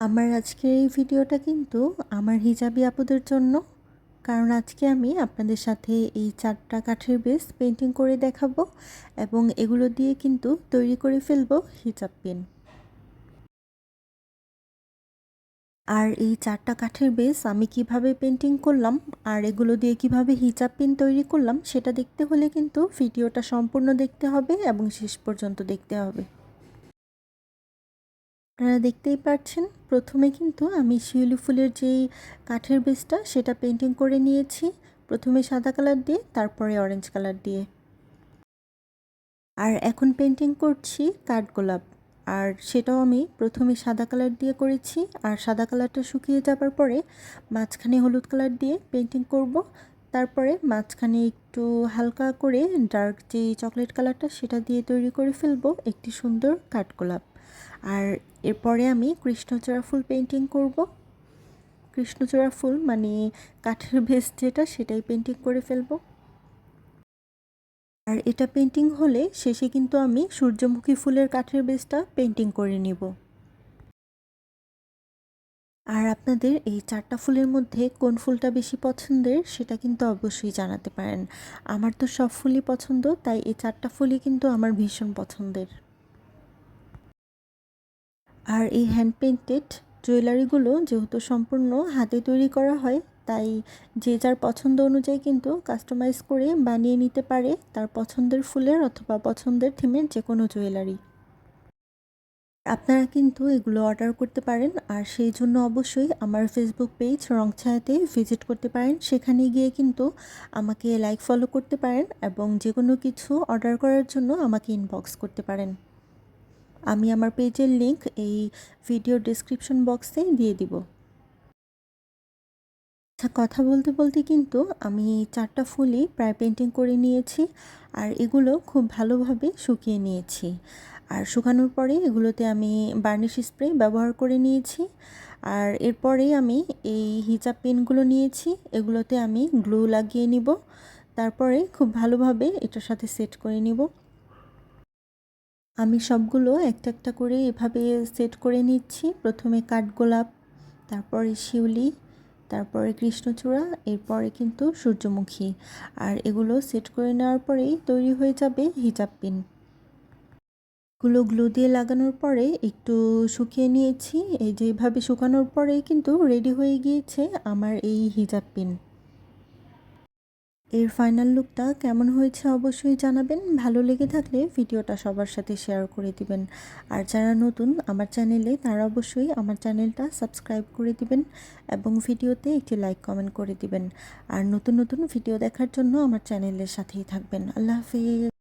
আমার আজকের এই ভিডিওটা কিন্তু আমার হিজাবি আপুদের জন্য। কারণ আজকে আমি আপনাদের সাথে এই চারটা কাঠের বেস পেন্টিং করে দেখাবো এবং এগুলো দিয়ে কিন্তু তৈরি করে ফেলব হিজাব পেন। আর এই চারটা কাঠের বেস আমি কীভাবে পেন্টিং করলাম আর এগুলো দিয়ে কীভাবে হিজাব পেন তৈরি করলাম সেটা দেখতে হলে কিন্তু ভিডিওটা সম্পূর্ণ দেখতে হবে এবং শেষ পর্যন্ত দেখতে হবে। আপনারা দেখতেই পাচ্ছেন প্রথমে কিন্তু আমি শিউলি ফুলের যেই কাঠের বেসটা সেটা পেন্টিং করে নিয়েছি। প্রথমে সাদা কালার দিয়ে, তারপরে অরেঞ্জ কালার দিয়ে। আর এখন পেন্টিং করছি কাঠগোলাপ আর সেটাও আমি প্রথমে সাদা কালার দিয়ে করেছি। আর সাদা কালারটা শুকিয়ে যাবার পরে মাঝখানে হলুদ কালার দিয়ে পেন্টিং করব। তারপরে মাঝখানে একটু হালকা করে ডার্ক যে চকলেট কালারটা সেটা দিয়ে তৈরি করে ফেলব, একটি সুন্দর কাঠগোলাপ আর এরপরে আমি কৃষ্ণচূড়া ফুল পেন্টিং করব। কৃষ্ণচূড়া ফুল মানে কাঠের ভেস যেটা, সেটাই পেন্টিং করে ফেলব। আর এটা পেন্টিং হলে শেষে কিন্তু আমি সূর্যমুখী ফুলের কাঠের বেসটা পেন্টিং করে নিব। আর আপনাদের এই চারটা ফুলের মধ্যে কোন ফুলটা বেশি পছন্দের, সেটা কিন্তু অবশ্যই জানাতে পারেন। আমার তো সব ফুলই পছন্দ, তাই এই চারটা ফুলই কিন্তু আমার ভীষণ পছন্দের। আর এই হ্যান্ড পেন্টেড জুয়েলারিগুলো যেহেতু সম্পূর্ণ হাতে তৈরি করা হয়, তাই যে যার পছন্দ অনুযায়ী কিন্তু কাস্টমাইজ করে বানিয়ে নিতে পারে তার পছন্দের ফুলের অথবা পছন্দের থিমের যে কোনো জুয়েলারি আপনারা কিন্তু এগুলো অর্ডার করতে পারেন আর সেই জন্য অবশ্যই আমার ফেসবুক পেজ রংছায়াতে ভিজিট করতে পারেন। সেখানে গিয়ে কিন্তু আমাকে লাইক ফলো করতে পারেন এবং যে কোনো কিছু অর্ডার করার জন্য আমাকে ইনবক্স করতে পারেন। আমি আমার পেজের লিংক এই ভিডিও ডিসক্রিপশন বক্সে দিয়ে দিব। আচ্ছা কথা বলতে বলতে কিন্তু আমি চারটা ফুলই প্রায় পেন্টিং করে নিয়েছি আর এগুলো খুব ভালোভাবে শুকিয়ে নিয়েছি। আর শুকানোর পরে এগুলোতে আমি বার্নিশ স্প্রে ব্যবহার করে নিয়েছি। আর এরপরেই আমি এই হিজাব পেনগুলো নিয়েছি, এগুলোতে আমি গ্লু লাগিয়ে নিব। তারপরে খুব ভালোভাবে এটার সাথে সেট করে নিব। আমি সবগুলো একটা একটা করে এভাবে সেট করে নিচ্ছি। প্রথমে কাঠগোলাপ তারপরে শিউলি, তারপরে কৃষ্ণচূড়া, এরপরে কিন্তু সূর্যমুখী। আর এগুলো সেট করে নেওয়ার পরেই তৈরি হয়ে যাবে হিজাব পিন। গুলো গ্লু দিয়ে লাগানোর পরে একটু শুকিয়ে নিয়েছি। এই যেভাবে শুকানোর পরেই কিন্তু রেডি হয়ে গিয়েছে আমার এই হিজাব পিন। এর ফাইনাল লুকটা কেমন হয়েছে অবশ্যই জানাবেন। ভালো লেগে থাকলে ভিডিওটা সবার সাথে শেয়ার করে দিবেন। আর যারা নতুন আমার চ্যানেলে তারা অবশ্যই আমার চ্যানেলটা সাবস্ক্রাইব করে দিবেন এবং ভিডিওতে একটি লাইক কমেন্ট করে দিবেন। আর নতুন নতুন ভিডিও দেখার জন্য আমার চ্যানেলের সাথেই থাকবেন। আল্লাহ হাফিজ।